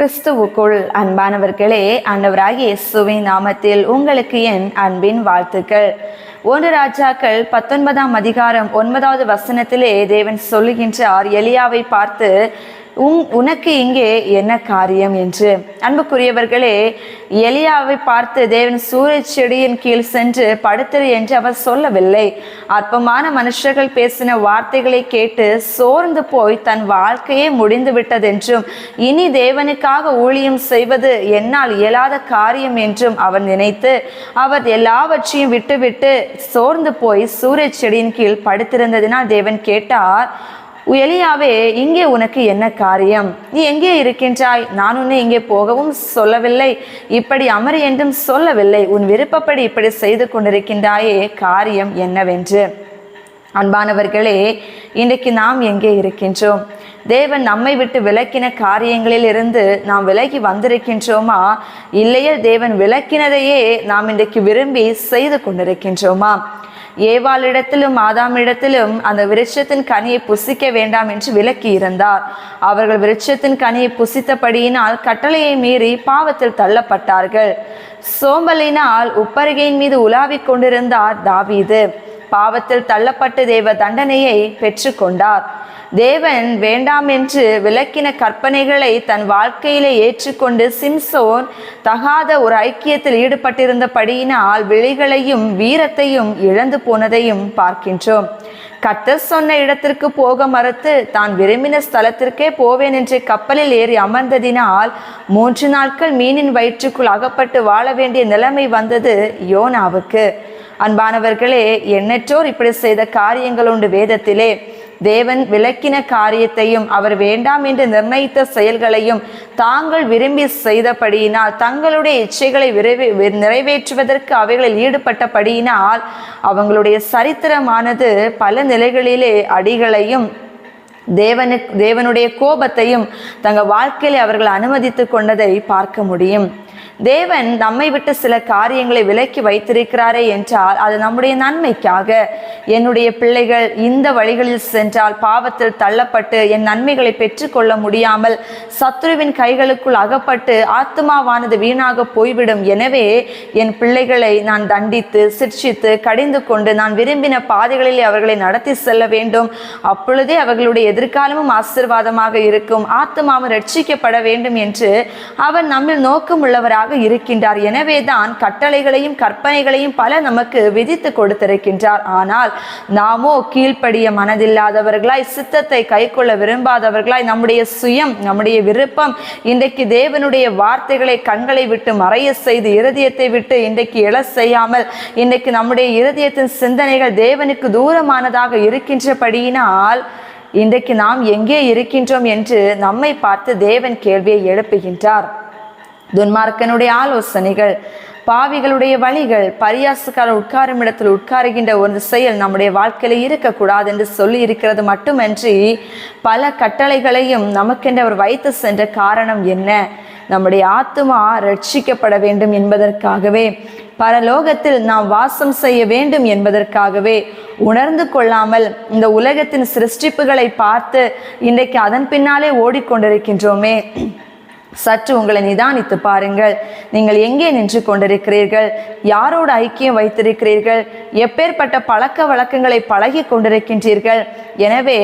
கிறிஸ்துவுக்குள் அன்பானவர்களே அன்னவராகிய இயேசுவின் நாமத்தில் உங்களுக்கு என் அன்பின் வாழ்த்துக்கள். ஒன்று ராஜாக்கள் பத்தொன்பதாம் அதிகாரம் ஒன்பதாவது வசனத்திலே தேவன் சொல்லுகின்றார் எலியாவை பார்த்து உங் உனக்கு இங்கே என்ன காரியம் என்று? அன்புக்குரியவர்களே எலியாவை பார்த்து தேவன் சூரிய செடியின் கீழ் சென்று படுத்தரு என்று அவர் சொல்லவில்லை. அற்பமான மனுஷர்கள் பேசின வார்த்தைகளை கேட்டு சோர்ந்து போய் தன் வாழ்க்கையே முடிந்து விட்டதென்றும் இனி தேவனுக்காக ஊழியம் செய்வது என்னால் இயலாத காரியம் என்றும் அவர் நினைத்து அவர் எல்லாவற்றையும் விட்டுவிட்டு சோர்ந்து போய் சூரிய செடியின் கீழ் படுத்திருந்ததினால் தேவன் கேட்டார் எலியாவே இங்கே உனக்கு என்ன காரியம்? நீ எங்கே இருக்கின்றாய்? நான் உன்னை இங்கே போகவும் சொல்லவில்லை. இப்படி அமர் என்றும் சொல்லவில்லை. உன் விருப்பப்படி இப்படி செய்து கொண்டிருக்கின்றாயே காரியம் என்னவென்று? அன்பானவர்களே இன்றைக்கு நாம் எங்கே இருக்கின்றோம்? தேவன் நம்மை விட்டு விலக்கின காரியங்களில் இருந்து நாம் விலகி வந்திருக்கின்றோமா? இல்லையே தேவன் விலக்கினதையே நாம் இன்றைக்கு விரும்பி செய்து கொண்டிருக்கின்றோமா? ஏவாளிடத்திலும் ஆதாமிடத்திலும் அந்த விருட்சத்தின் கனியை புசிக்க வேண்டாம் என்று விலக்கி இருந்தார். அவர்கள் விருட்சத்தின் கனியை புசித்தபடியினால் கட்டளையை மீறி பாவத்தில் தள்ளப்பட்டார்கள். சோம்பலினால் உப்பருகையின் மீது உலாவிக் கொண்டிருந்தார் தாவீது. பாவத்தில் தள்ளப்பட்டு தேவ தண்டனையை பெற்றுக்கொண்டார். தேவன் வேண்டாம் என்று விளக்கின கற்பனைகளை தன் வாழ்க்கையிலே ஏற்றுக்கொண்டு சிம்சோன் தகாத ஒரு ஐக்கியத்தில் ஈடுபட்டிருந்தபடியினால் விழிகளையும் வீரத்தையும் இழந்து போனதையும் பார்க்கின்றோம். கத்தர் சொன்ன இடத்திற்கு போக மறுத்து தான் விரும்பின ஸ்தலத்திற்கே போவேன் என்று கப்பலில் ஏறி அமர்ந்ததினால் மூன்று நாட்கள் மீனின் வயிற்றுக்குள் அகப்பட்டு வாழ வேண்டிய நிலைமை வந்தது யோனாவுக்கு. அன்பானவர்களே எண்ணற்றோர் இப்படி செய்த காரியங்கள் உண்டு வேதத்திலே. தேவன் விளக்கின காரியத்தையும் அவர் வேண்டாம் என்று நிர்ணயித்த செயல்களையும் தாங்கள் விரும்பி செய்தபடியினால் தங்களுடைய இச்சைகளை விரைவே நிறைவேற்றுவதற்கு அவைகளில் ஈடுபட்டபடியினால் அவங்களுடைய சரித்திரமானது பல நிலைகளிலே அடிகளையும் தேவனுக்கு தேவனுடைய கோபத்தையும் தங்கள் வாழ்க்கையில் அவர்கள் அனுமதித்து கொண்டதை பார்க்க முடியும். தேவன் நம்மை விட்டு சில காரியங்களை விலக்கி வைத்திருக்கிறாரே என்றால் அது நம்முடைய நன்மைக்காக. என்னுடைய பிள்ளைகள் இந்த வழிகளில் சென்றால் பாவத்தில் தள்ளப்பட்டு என் நன்மைகளை பெற்றுக்கொள்ள முடியாமல் சத்ருவின் கைகளுக்குள் அகப்பட்டு ஆத்மாவானது வீணாக போய்விடும். எனவே என் பிள்ளைகளை நான் தண்டித்து சிர்ஷித்து கடிந்து கொண்டு நான் விரும்பின பாதைகளில் அவர்களை நடத்தி செல்ல வேண்டும். அப்பொழுதே அவர்களுடைய எதிர்காலமும் ஆசிர்வாதமாக இருக்கும். ஆத்மாவும் ரட்சிக்கப்பட வேண்டும் என்று அவர் நம்மில் நோக்கம் உள்ளவராக இருக்கின்றார். எனவேதான் கட்டளைகளையும் கற்பனைகளையும் பல நமக்கு விதித்து கொடுத்திருக்கின்றார். ஆனால் நாமோ கீழ்ப்படிய மனதில்லாதவர்களாய் சித்தத்தை கைக்கொள்ள விரும்பாதவர்களாய் நம்முடைய சுயம் நம்முடைய விருப்பம் இன்றைக்கு தேவனுடைய வார்த்தைகளை கண்களை விட்டு மறைய செய்து இருதயத்தை விட்டு இன்றைக்கு எழ செய்யாமல் இன்றைக்கு நம்முடைய இருதயத்தின் சிந்தனைகள் தேவனுக்கு தூரமானதாக இருக்கின்றபடியினால் இன்றைக்கு நாம் எங்கே இருக்கின்றோம் என்று நம்மை பார்த்து தேவன் கேள்வியை எழுப்புகின்றார். துன்மார்க்கனுடைய ஆலோசனைகள் பாவிகளுடைய வழிகள் பரியாசுக்கார உட்காரும் இடத்தில் உட்காருகின்ற ஒரு செயல் நம்முடைய வாழ்க்கையில இருக்கக்கூடாது என்று சொல்லி இருக்கிறது மட்டுமன்றி பல கட்டளைகளையும் நமக்கென்று அவர் வைத்து சென்ற காரணம் என்ன? நம்முடைய ஆத்மா ரட்சிக்கப்பட வேண்டும் என்பதற்காகவே பரலோகத்தில் நாம் வாசம் செய்ய வேண்டும் என்பதற்காகவே உணர்ந்து கொள்ளாமல் இந்த உலகத்தின் சிருஷ்டிப்புகளை பார்த்து இன்றைக்கு அதன் பின்னாலே ஓடிக்கொண்டிருக்கின்றோமே. சற்று உங்களை நிதானித்து பாருங்கள். நீங்கள் எங்கே நின்று கொண்டிருக்கிறீர்கள்? யாரோடு ஐக்கியம் வைத்திருக்கிறீர்கள்? எப்பேற்பட்ட பழக்க வழக்கங்களை பழகி கொண்டிருக்கின்றீர்கள்? எனவே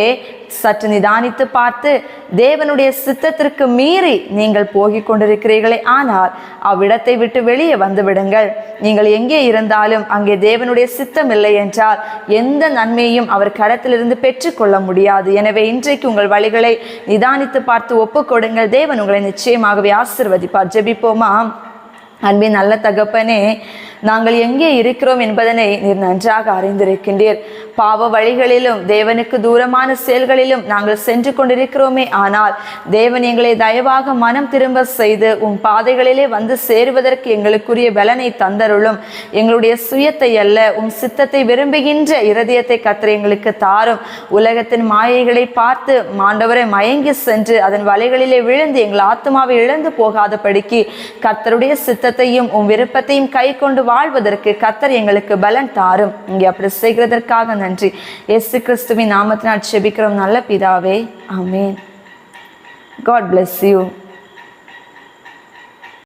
சற்று நிதானித்து பார்த்து தேவனுடைய சித்தத்திற்கு மீறி நீங்கள் போகிக் கொண்டிருக்கிறீர்களே ஆனால் அவ்விடத்தை விட்டு வெளியே வந்துவிடுங்கள் நீங்கள் எங்கே இருந்தாலும் அங்கே தேவனுடைய சித்தம் இல்லை என்றால் எந்த நன்மையும் அவர் கரத்திலிருந்து பெற்றுக்கொள்ள முடியாது. எனவே இன்றைக்கு உங்கள் வழிகளை நிதானித்து பார்த்து ஒப்புக்கொடுங்கள் தேவன் உங்களை நிச்சயமாகவே ஆசிர்வதிப்பார். ஜெபிப்போமா? அன்பின் நல்ல தகப்பனே நாங்கள் எங்கே இருக்கிறோம் என்பதனை நீர் நன்றாக அறிந்திருக்கின்றீர். பாவ வழிகளிலும் தேவனுக்கு தூரமான செயல்களிலும் நாங்கள் சென்று கொண்டிருக்கிறோமே. ஆனால் தேவன் எங்களை தயவாக மனம் திரும்ப செய்து உன் பாதைகளிலே வந்து சேருவதற்கு எங்களுக்குரிய பலனை தந்தருளும். எங்களுடைய சுயத்தை அல்ல உன் சித்தத்தை விரும்புகின்ற இருதயத்தை கத்திர எங்களுக்கு தாரும். உலகத்தின் மாயைகளை பார்த்து மாண்டவரை மயங்கி சென்று அதன் வலைகளிலே விழுந்து எங்கள் ஆத்மாவை இழந்து போகாதபடிக்கு கத்தருடைய சித்தத்தையும் உன் விருப்பத்தையும் கை கொண்டு வாழ்வதற்கு கத்தர் எங்களுக்கு பலன் தாரும். இங்கே அப்படி செய்கிறதற்காக நன்றி. இயேசு கிறிஸ்துவின் நாமத்தினால் செபிக்கிறோம். நல்ல பிதாவே. ஆமென். God bless you